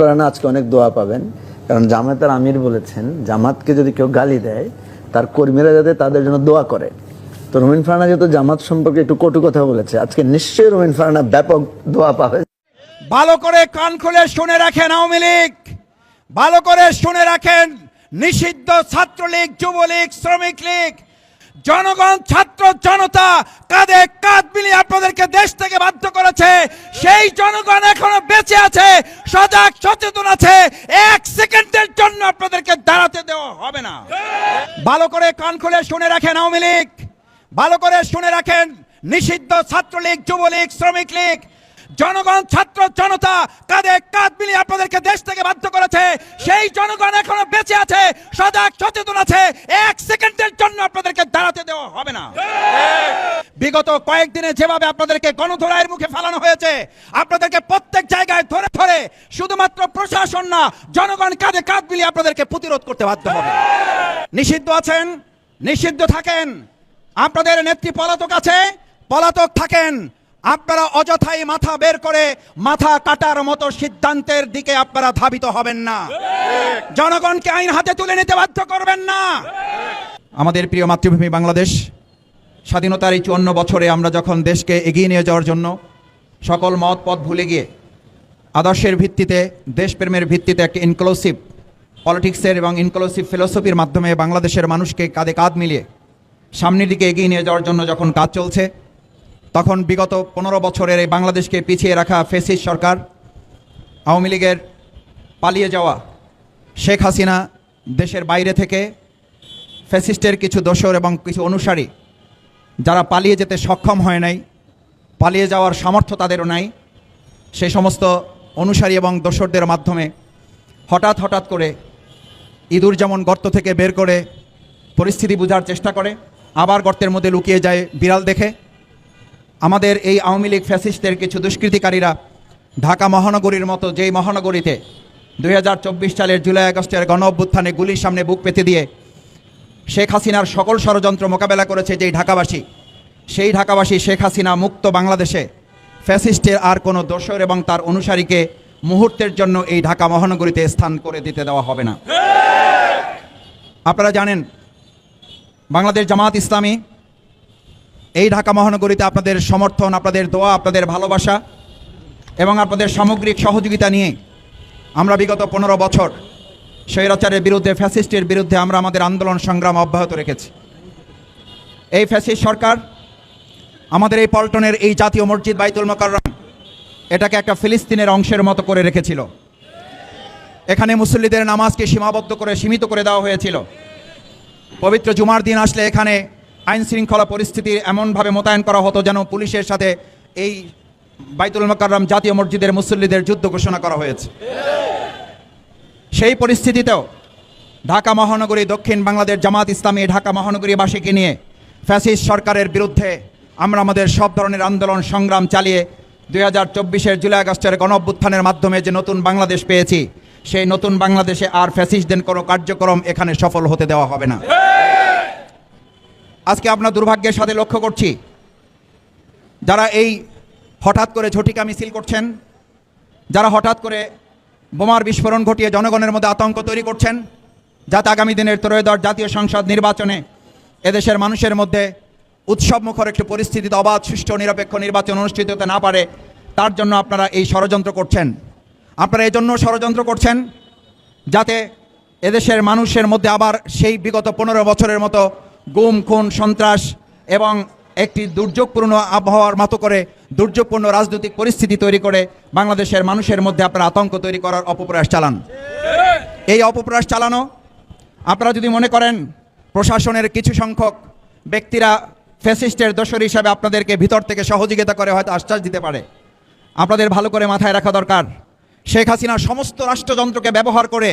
আমিন পরানা আজকে অনেক দোয়া পাবেন। কারণ জামাতের আমির বলেছেন, জামাতকে যদি কেউ গালি দেয়, তার কর্মীরা যাতে তাদের জন্য দোয়া করে। তো রুমিন ফারানা যেহেতু জামাত সম্পর্কে একটু কটু কথা বলেছে, আজকে নিশ্চয়ই রুমিন ফারানা ব্যাপক দোয়া পাবে। ভালো করে কান খুলে শুনে রাখেন আওয়ামী লীগ। ভালো করে শুনে রাখেন নিষিদ্ধ ছাত্রলীগ, যুবলীগ, শ্রমিক লীগ। জনগণ, ছাত্র জনতা কাঁধে কাঁধ মিলিয়ে আপনাদেরকে দেশ থেকে বাধ্য করেছে। সেই জনগণ এখনও বেঁচে আছে, সজাগ সচেতন আছে। এক সেকেন্ডের জন্য আপনাদেরকে দাঁড়াতে দেওয়া হবে না। ভালো করে কান খুলে শুনে রাখেন আওয়ামী লীগ। ভালো করে শুনে রাখেন নিষিদ্ধ ছাত্রলীগ, যুবলীগ, শ্রমিক লীগ। জনগণ, ছাত্র জনতা কাঁধে কাঁধ মিলিয়ে আপনাদেরকে দেশ থেকে বাধ্য করেছে। সেই জনগণ এখনও বেঁচে আছে, সজাগ সচেতন আছে। এক সেকেন্ডের জন্য আপনাদেরকে দাঁড়াতে দেওয়া হবে না। বিগত কয়েকদিনে যেভাবে আপনাদেরকে গণধোলাইয়ের মুখে ফেলানো হয়েছে, আপনাদেরকে প্রত্যেক জায়গায় ধরে ধরে শুধুমাত্র প্রশাসন না, জনগণ কাঁধে কাঁধ মিলিয়ে আপনাদেরকে প্রতিরোধ করতে বাধ্য হবে। নিষিদ্ধ আছেন, নিষিদ্ধ থাকেন, আপনাদের নেত্রী পলাতক আছে, পলাতক থাকেন। আপনারা অযথাই মাথা বের করে মাথা কাটার মতো সিদ্ধান্তের দিকে আপনারা ধাবিত হবেন না। জনগণকে আইন হাতে তুলে নিতে বাধ্য করবেন না। আমাদের প্রিয় মাতৃভূমি বাংলাদেশ স্বাধীনতার এই চুয়ান্ন বছরে আমরা যখন দেশকে এগিয়ে নিয়ে যাওয়ার জন্য সকল মত পথ ভুলে গিয়ে আদর্শের ভিত্তিতে, দেশপ্রেমের ভিত্তিতে একটা ইনক্লুসিভ পলিটিক্সের এবং ইনক্লুসিভ ফিলোসফির মাধ্যমে বাংলাদেশের মানুষকে কাঁধে কাঁধ মিলিয়ে সামনের দিকে এগিয়ে নিয়ে যাওয়ার জন্য যখন কাজ চলছে, তখন বিগত পনেরো বছরের এই বাংলাদেশকে পিছিয়ে রাখা ফেসিস সরকার, আওয়ামী লীগের পালিয়ে যাওয়া শেখ হাসিনা দেশের বাইরে থেকে ফ্যাসিস্টের কিছু দোসর এবং কিছু অনুসারী যারা পালিয়ে যেতে সক্ষম হয় নাই, পালিয়ে যাওয়ার সামর্থ্য তাদেরও নাই সেই সমস্ত অনুসারী এবং দোসরদের মাধ্যমে হঠাৎ হঠাৎ করে ইঁদুর যেমন গর্ত থেকে বের করে পরিস্থিতি বোঝার চেষ্টা করে, আবার গর্তের মধ্যে লুকিয়ে যায় বিড়াল দেখে। আমাদের এই আওয়ামী লীগ ফ্যাসিস্টদের কিছু দুষ্কৃতিকারীরা ঢাকা মহানগরীর মতো যেই মহানগরীতে দু হাজার চব্বিশ সালের জুলাই আগস্টের গণ অভ্যুত্থানে গুলির সামনে বুক পেতে দিয়ে শেখ হাসিনার সকল ষড়যন্ত্র মোকাবেলা করেছে যেই ঢাকাবাসী, সেই ঢাকাবাসী শেখ হাসিনা মুক্ত বাংলাদেশে, ফ্যাসিস্টের আর কোনো দোসর এবং তার অনুসারীকে মুহূর্তের জন্য এই ঢাকা মহানগরীতে স্থান করে দিতে দেওয়া হবে না। আপনারা জানেন, বাংলাদেশ জামাত ইসলামী এই ঢাকা মহানগরীতে আপনাদের সমর্থন, আপনাদের দোয়া, আপনাদের ভালোবাসা এবং আপনাদের সামগ্রিক সহযোগিতা নিয়ে আমরা বিগত পনেরো বছর স্বৈরাচারের বিরুদ্ধে, ফ্যাসিস্টের বিরুদ্ধে আমরা আমাদের আন্দোলন সংগ্রাম অব্যাহত রেখেছি। এই ফ্যাসিস্ট সরকার আমাদের এই পল্টনের এই জাতীয় মসজিদ বাইতুল মোকাররম এটাকে একটা ফিলিস্তিনের অংশের মতো করে রেখেছিল। এখানে মুসল্লিদের নামাজকে সীমাবদ্ধ করে, সীমিত করে দেওয়া হয়েছিল। পবিত্র জুমার দিন আসলে এখানে আইন শৃঙ্খলা পরিস্থিতি এমনভাবে মোতায়েন করা হতো যেন পুলিশের সাথে এই বাইতুল মোকাররম জাতীয় মসজিদের মুসল্লিদের যুদ্ধ ঘোষণা করা হয়েছে। সেই পরিস্থিতিতেও ঢাকা মহানগরী, দক্ষিণ বাংলাদেশ জামাত ইসলামী ঢাকা মহানগরীবাসীকে নিয়ে ফ্যাসিস্ট সরকারের বিরুদ্ধে আমরা আমাদের সব ধরনের আন্দোলন সংগ্রাম চালিয়ে দুই হাজার চব্বিশের জুলাই আগস্টের গণ অভ্যুত্থানের মাধ্যমে যে নতুন বাংলাদেশ পেয়েছি, সেই নতুন বাংলাদেশে আর ফ্যাসিস্টদের কোনো কার্যক্রম এখানে সফল হতে দেওয়া হবে না। আজকে আপনার দুর্ভাগ্যের সাথে লক্ষ্য করছি, যারা এই হঠাৎ করে ঝটিকা মিছিল করছেন, যারা হঠাৎ করে বোমার বিস্ফোরণ ঘটিয়ে জনগণের মধ্যে আতঙ্ক তৈরি করছেন। যাতে আগামী দিনের ত্রয়োদশ জাতীয় সংসদ নির্বাচনে এদেশের মানুষের মধ্যে উৎসব মুখর একটি পরিস্থিতিতে অবাধ, সুষ্ঠু, নিরপেক্ষ নির্বাচন অনুষ্ঠিত হতে না পারে, তার জন্য আপনারা এই ষড়যন্ত্র করছেন। আপনারা এই জন্য ষড়যন্ত্র করছেন যাতে এদেশের মানুষের মধ্যে আবার সেই বিগত পনেরো বছরের মতো গুম, খুন, সন্ত্রাস এবং একটি দুর্যোগপূর্ণ আবহাওয়ার মতো করে দুর্যোগপূর্ণ রাজনৈতিক পরিস্থিতি তৈরি করে বাংলাদেশের মানুষের মধ্যে আপনারা আতঙ্ক তৈরি করার অপপ্রয়াস চালান। এই অপপ্রয়াস চালানো আপনারা যদি মনে করেন প্রশাসনের কিছু সংখ্যক ব্যক্তিরা ফ্যাসিস্টের দোষর হিসাবে আপনাদেরকে ভিতর থেকে সহযোগিতা করে হয়তো আশ্বাস দিতে পারে। আপনাদের ভালো করে মাথায় রাখা দরকার। শেখ হাসিনা সমস্ত রাষ্ট্রযন্ত্রকে ব্যবহার করে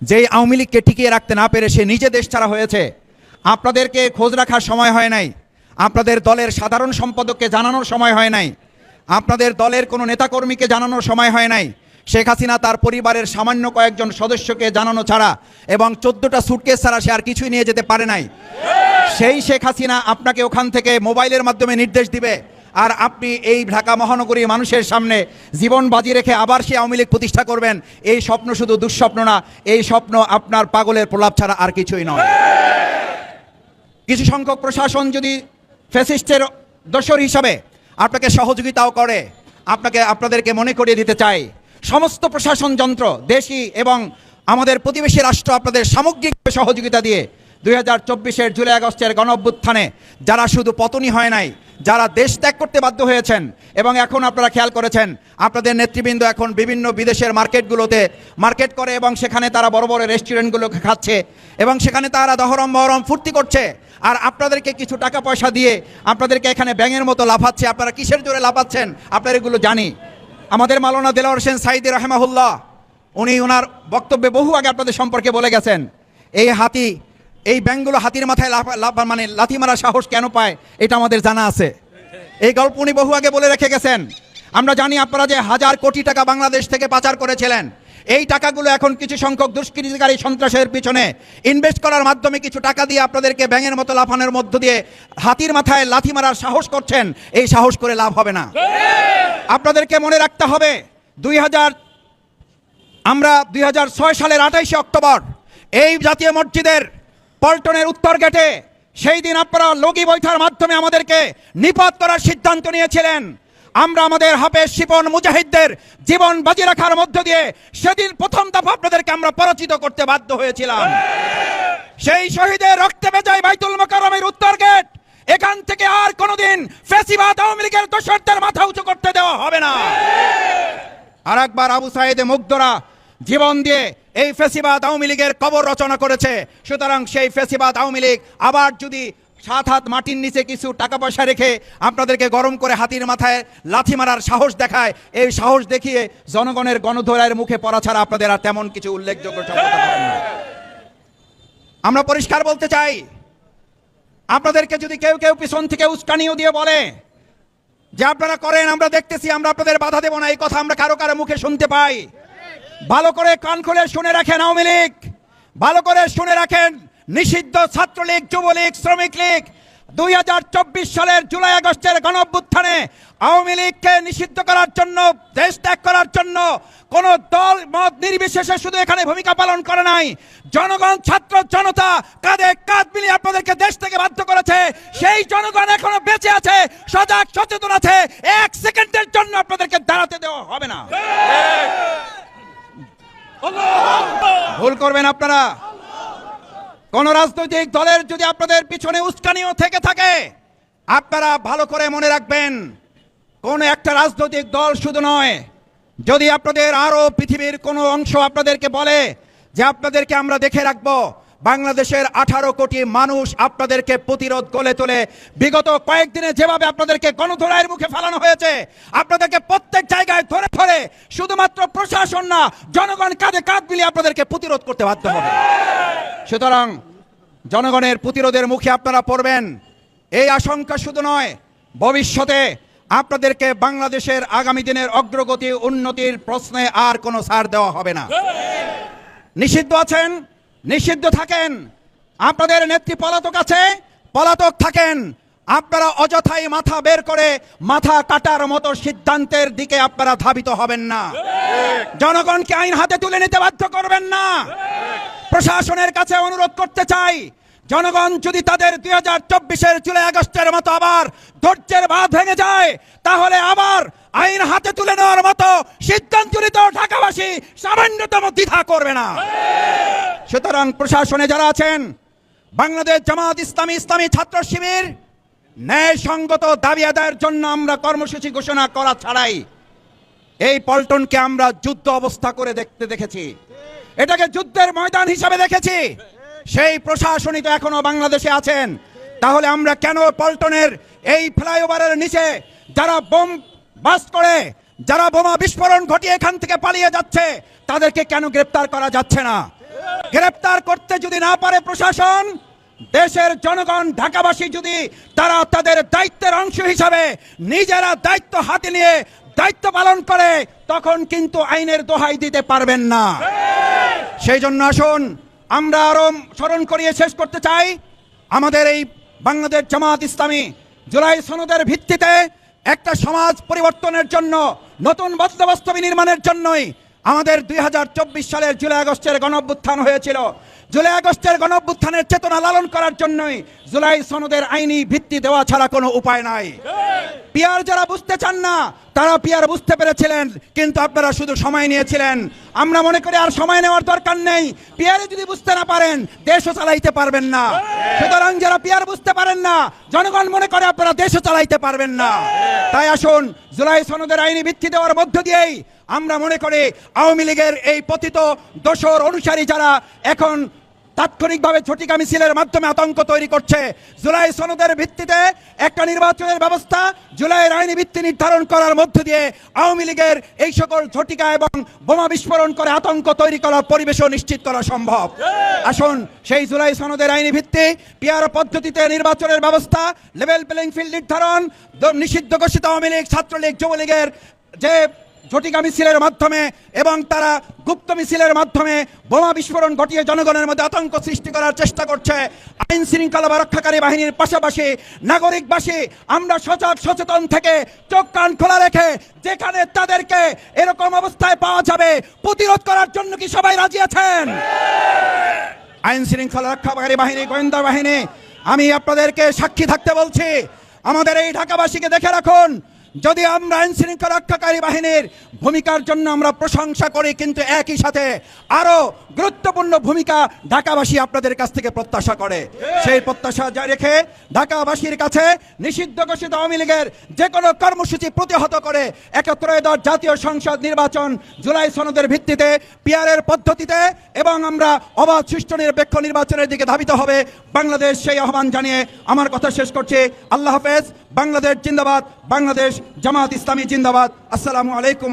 যেই আওয়ামী লীগকে টিকিয়ে রাখতে না পেরে সে নিজে দেশ ছাড়া হয়েছে। আপনাদেরকে খোঁজ রাখার সময় হয় নাই। আপনাদের দলের সাধারণ সম্পাদককে জানানোর সময় হয় নাই। আপনাদের দলের কোনো নেতাকর্মীকে জানানোর সময় হয় নাই। শেখ হাসিনা তার পরিবারের সামান্য কয়েকজন সদস্যকে জানানো ছাড়া এবং চোদ্দোটা সুটকেস ছাড়া সে আর কিছুই নিয়ে যেতে পারে নাই। সেই শেখ হাসিনা আপনাকে ওখান থেকে মোবাইলের মাধ্যমে নির্দেশ দিবে। আর আপনি এই ঢাকা মহানগরী মানুষের সামনে জীবন বাজি রেখে আবার সে আওয়ামী লীগ প্রতিষ্ঠা করবেন, এই স্বপ্ন শুধু দুঃস্বপ্ন না, এই স্বপ্ন আপনার পাগলের প্রলাপ ছাড়া আর কিছুই নয়। কিছু সংখ্যক প্রশাসন যদি ফ্যাসিস্টের দোসর হিসাবে আপনাকে সহযোগিতাও করে, আপনাকে, আপনাদেরকে মনে করিয়ে দিতে চাই। সমস্ত প্রশাসন যন্ত্র, দেশি এবং আমাদের প্রতিবেশী রাষ্ট্র আপনাদের সামগ্রিকভাবে সহযোগিতা দিয়ে দুই হাজার চব্বিশের জুলাই আগস্টের গণ অভ্যুত্থানে যারা শুধু পতনই হয় নাই, যারা দেশ ত্যাগ করতে বাধ্য হয়েছেন এবং এখন আপনারা খেয়াল করেছেন, আপনাদের নেতৃবৃন্দ এখন বিভিন্ন বিদেশের মার্কেটগুলোতে মার্কেট করে এবং সেখানে তারা বড় বড় রেস্টুরেন্টগুলোকে খাচ্ছে এবং সেখানে তারা দহরম বহরম ফুর্তি করছে। আর আপনাদেরকে কিছু টাকা পয়সা দিয়ে আপনাদেরকে এখানে ব্যাঙের মতো লাফাচ্ছে, আপনারা কিসের জোরে লাফাচ্ছেন? আপনারা এগুলো জানি। আমাদের মালানা দেলাওয়ার হোসেন সাইদি রহমাহুল্লাহ, উনি ওনার বক্তব্যে বহু আগে আপনাদের সম্পর্কে বলে গেছেন, এই হাতি এই ব্যাঙগুলো হাতির মাথায় মানে লাথি মারা সাহস কেন পায়? এটা আমাদের জানা আছে। এই গল্প উনি বহু আগে বলে রেখে গেছেন। আমরা জানি আপনারা যে হাজার কোটি টাকা বাংলাদেশ থেকে পাচার করেছিলেন। এই টাকাগুলো এখন কিছু সংখ্যক দুষ্কৃতিকারী সন্ত্রাসের পিছনে ইনভেস্ট করার মাধ্যমে কিছু টাকা দিয়ে আপনাদেরকে ব্যাঙের মতো লাফানোর মধ্য দিয়ে হাতির মাথায় লাথি মারার সাহস করছেন। এই সাহস করে লাভ হবে না। আপনাদেরকে মনে রাখতে হবে, দুই হাজার আমরা দুই হাজার ছয় সালের আঠাইশে অক্টোবর, এই জাতীয় মসজিদের পল্টনের উত্তর গেটে। সেই দিন আপনারা লগি বৈঠার মাধ্যমে আমাদেরকে নিপাত করার সিদ্ধান্ত নিয়েছিলেন। আমরা আমাদের হাফেজ শিপন মুজাহিদদের জীবন বাজি রাখার মধ্য দিয়ে সেদিন প্রথম দফা আপনাদেরকে আমরা পরাজিত করতে বাধ্য হয়েছিলাম। সেই শহীদের রক্তে বেজায় বাইতুল মোকারমের উত্তর গেট। এখান থেকে আর কোনোদিন ফেসিবাদ আওয়ামী লীগের দোষরদের মাথা উঁচু করতে দেওয়া হবে না। আর একবার আবু সাইদে মুগ্ধরা জীবন দিয়ে এই ফেসিবাদ আওয়ামী লীগের কবর রচনা করেছে সুতরাং সেই ফেসিবাদ আওয়ামী লীগ আবার যদি সাত হাত মাটির নিচে কিছু টাকা পয়সা রেখে আপনাদেরকে গরম করে হাতির মাথায় লাথি মারার সাহস দেখায়, এই সাহস দেখিয়ে জনগণের গণধোলাইয়ের মুখে পড়া ছাড়া আপনাদের আর তেমন কিছু উল্লেখযোগ্য। আমরা পরিষ্কার বলতে চাই, আপনাদেরকে যদি কেউ কেউ পিছন থেকে উস্কানিও দিয়ে বলে যে আপনারা করেন, আমরা দেখতেছি, আমরা আপনাদের বাধা দেব না, এই কথা আমরা কারও কারও মুখে শুনতে পাই ভালো করে কান খুলে শুনে রাখেন আওয়ামী লীগ। ভালো করে শুনে রাখেন নিষিদ্ধ ছাত্রলীগ, যুবলীগ, শ্রমিক লীগ। দুই হাজার চব্বিশ সালের জুলাই আগস্টের গণ অভ্যুত্থানে আওয়ামী লীগকে নিষিদ্ধ করার জন্য, দেশ ত্যাগ করার জন্য কোন দল, মত নির্বিশেষে শুধু এখানে ভূমিকা পালন করে নাই। জনগণ, ছাত্র জনতা কাঁধে কাঁধ মিলিয়ে আপনাদেরকে দেশ থেকে বাধ্য করেছে। সেই জনগণ এখনও বেঁচে আছে, সজাগ, সচেতন আছে। এক সেকেন্ডের জন্য আপনাদেরকে দাঁড়াতে দেওয়া হবে না। ভুল করবেন আপনারা। কোন রাজনৈতিক দলের যদি আপনাদের পিছনে উস্কানিও থেকে থাকে, আপনারা ভালো করে মনে রাখবেন, কোন একটা রাজনৈতিক দল শুধু নয়, যদি আপনাদের আরও পৃথিবীর কোনো অংশ আপনাদেরকে বলে যে আপনাদেরকে আমরা দেখে রাখব বাংলাদেশের আঠারো কোটি মানুষ আপনাদেরকে প্রতিরোধ গলে তোলে। বিগত কয়েকদিনে যেভাবে আপনাদেরকে গণধোলাইয়ের মুখে ফেলানো হয়েছে, আপনাদেরকে প্রত্যেক জায়গায় ধরে ধরে শুধুমাত্র প্রশাসন না, জনগণ কাঁধে কাঁধ মিলিয়ে আপনাদেরকে প্রতিরোধ করতে বাধ্য হবে। সুতরাং জনগণের প্রতিরোধের মুখে আপনারা পড়বেন। এই আশঙ্কা শুধু নয়, ভবিষ্যতে আপনাদেরকে বাংলাদেশের আগামী দিনের অগ্রগতি, উন্নতির প্রশ্নে আর কোনো ছাড় দেওয়া হবে না। নিষিদ্ধ আছেন নিষিদ্ধ থাকেন। আপনাদের নেত্রী পলাতক আছে, পলাতক থাকেন। আপনারা অযথাই মাথা বের করে মাথা কাটার মতো সিদ্ধান্তের দিকে আপনারা ধাবিত হবেন না। জনগণকে আইন হাতে তুলে নিতে বাধ্য করবেন না। প্রশাসনের কাছে অনুরোধ করতে চাই, জনগণ যদি তাদের দুই হাজার চব্বিশের জুলাই আগস্টের মতো আবার ধৈর্যের বাঁধ ভেঙে যায়, তাহলে আবার আইন হাতে তুলে নেওয়ার মতো সিদ্ধান্ত নিতে ঢাকাবাসী সামান্যতম দ্বিধা করবে না। সুতরাং প্রশাসনে যারা আছেন, বাংলাদেশ জামাত ইসলামী ইসলামী ছাত্র শিবির ন্যায় সঙ্গত দাবি আদায়ের জন্য আমরা কর্মসূচি ঘোষণা করা ছাড়াই এই পল্টনকে আমরা যুদ্ধ অবস্থা করে দেখতে দেখেছি। এটাকে যুদ্ধের ময়দান হিসাবে দেখেছি। সেই প্রশাসনই তো এখনও বাংলাদেশে আছেন। তাহলে আমরা কেন পল্টনের এই ফ্লাইওভারের নিচে যারা বোম বাস করে যারা বোমা বিস্ফোরণ ঘটিয়ে এখান থেকে পালিয়ে যাচ্ছে, তাদেরকে কেন গ্রেপ্তার করা যাচ্ছে না? গ্রেপ্তার করতে যদি না পারে প্রশাসন, দেশের জনগণ, ঢাকাবাসী যদি তারা তাদের দায়িত্বের অংশ হিসাবে নিজেরা দায়িত্ব হাতে নিয়ে দায়িত্ব পালন করে, তখন কিন্তু আইনের দোহাই দিতে পারবেন না। সেই জন্য আসুন, আমরা আরও স্মরণ করিয়ে শেষ করতে চাই। আমাদের এই বাংলাদেশ জামাত ইসলামী জুলাই সনদের ভিত্তিতে একটা সমাজ পরিবর্তনের জন্য, নতুন বন্দোবস্ত নির্মাণের জন্যই আমাদের দুই হাজার চব্বিশ সালের জুলাই আগস্টের গণ হয়েছিল। জুলাই আগস্টের গণঅভ্যুত্থানের চেতনা লালন করার জন্যই জুলাই সনদের আইনি ভিত্তি দেওয়া ছাড়া কোনো উপায় নাই। পিয়ার যারা বুঝতে চান না, তারা পিয়ার বুঝতে পেরেছিলেন, কিন্তু আপনারা শুধু সময় নিয়েছিলেন। আমরা মনে করি আর সময় নেওয়ার দরকার নেই। পিয়ারে যদি বুঝতে না পারেন, দেশও চালাইতে পারবেন না। সুতরাং যারা পিয়ার বুঝতে পারেন না, জনগণ মনে করে আপনারা দেশও চালাইতে পারবেন না। তাই আসুন, জুলাই সনদের আইনি ভিত্তি দেওয়ার মধ্য দিয়েই আমরা মনে করি আওয়ামী লীগের এই পতিত দোসর অনুসারী যারা এখন তাৎক্ষণিকভাবে ঝটিকা মিছিলের মাধ্যমে আতঙ্ক তৈরি করছে। জুলাই সনদের ভিত্তিতে একটা নির্বাচনের ব্যবস্থা জুলাইয়ের আইনি ভিত্তি নির্ধারণ করার মধ্য দিয়ে আওয়ামী লীগের এই সকল ছটিকা এবং বোমা বিস্ফোরণ করে আতঙ্ক তৈরি করার পরিবেশও নিশ্চিত করা সম্ভব। আসুন, সেই জুলাই সনদের আইনি ভিত্তি, পিয়ার পদ্ধতিতে নির্বাচনের ব্যবস্থা, লেভেল প্লেইং ফিল্ড নির্ধারণ নিষিদ্ধ ঘোষিত আওয়ামী লীগ, ছাত্রলীগ, যুবলীগের যে ঝটিকা মিছিলের মাধ্যমে এবং তারা গুপ্ত মিছিলের মাধ্যমে বোমা বিস্ফোরণ ঘটিয়ে জনগণের মধ্যে আতঙ্ক সৃষ্টি করার চেষ্টা করছে। আইন শৃঙ্খলা বা রক্ষাকারী বাহিনীর পাশাপাশি নাগরিকবাসী, আমরা সজাগ, সচেতন থেকে চোখ, কান খোলা রেখে যেখানে তাদেরকে এরকম অবস্থায় পাওয়া যাবে, প্রতিরোধ করার জন্য কি সবাই রাজি আছেন? আইন শৃঙ্খলা রক্ষাকারী বাহিনী, গোয়েন্দা বাহিনী, আমি আপনাদেরকে সাক্ষী থাকতে বলছি। আমাদের এই ঢাকাবাসীকে দেখে রাখুন যদি আমরা আইন শৃঙ্খলা রক্ষাকারী বাহিনীর ভূমিকার জন্য আমরা প্রশংসা করি কিন্তু একই সাথে আরও গুরুত্বপূর্ণ ভূমিকা ঢাকাবাসী আপনাদের কাছ থেকে প্রত্যাশা করে। সেই প্রত্যাশা যা রেখে ঢাকাবাসীর কাছে নিষিদ্ধ ঘোষিত আওয়ামী লীগের যে কোনো কর্মসূচি প্রতিহত করে একত্রয়োদশ জাতীয় সংসদ নির্বাচন জুলাই সনদের ভিত্তিতে পিয়ারের পদ্ধতিতে এবং আমরা অবাধ সুষ্ঠু নিরপেক্ষ নির্বাচনের দিকে ধাবিত হবে বাংলাদেশ সেই আহ্বান জানিয়ে আমার কথা শেষ করছি। আল্লাহ হাফেজ বাংলাদেশ জিন্দাবাদ বাংলাদেশ জামাত ইসলামী জিন্দাবাদ। আসসালামু আলাইকুম